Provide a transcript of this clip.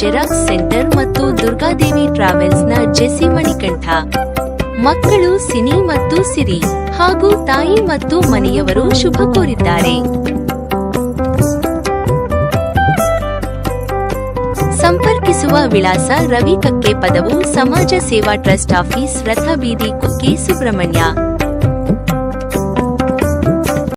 Xerox centre ಮತ್ತು Durgadevi ಟ್ರಾವೆಲ್ಸ್ನ JC Manikantha. ಮಕ್ಕಳು cine ಮತ್ತು ಸಿರಿ ಹಾಗೂ ತಾಯಿ ಮತ್ತು ಮನೆಯವರು ಶುಭ ಕೋರಿದ್ದಾರೆ. ಸಂಪರ್ಕಿಸುವ ವಿಳಾಸ ರವಿ ಕಕ್ಕೆ ಪದವು ಸಮಾಜ ಸೇವಾ ಟ್ರಸ್ಟ್ ಆಫೀಸ್ ರಥ ಬೀದಿ ಕುಕ್ಕೆ ಸುಬ್ರಹ್ಮಣ್ಯ.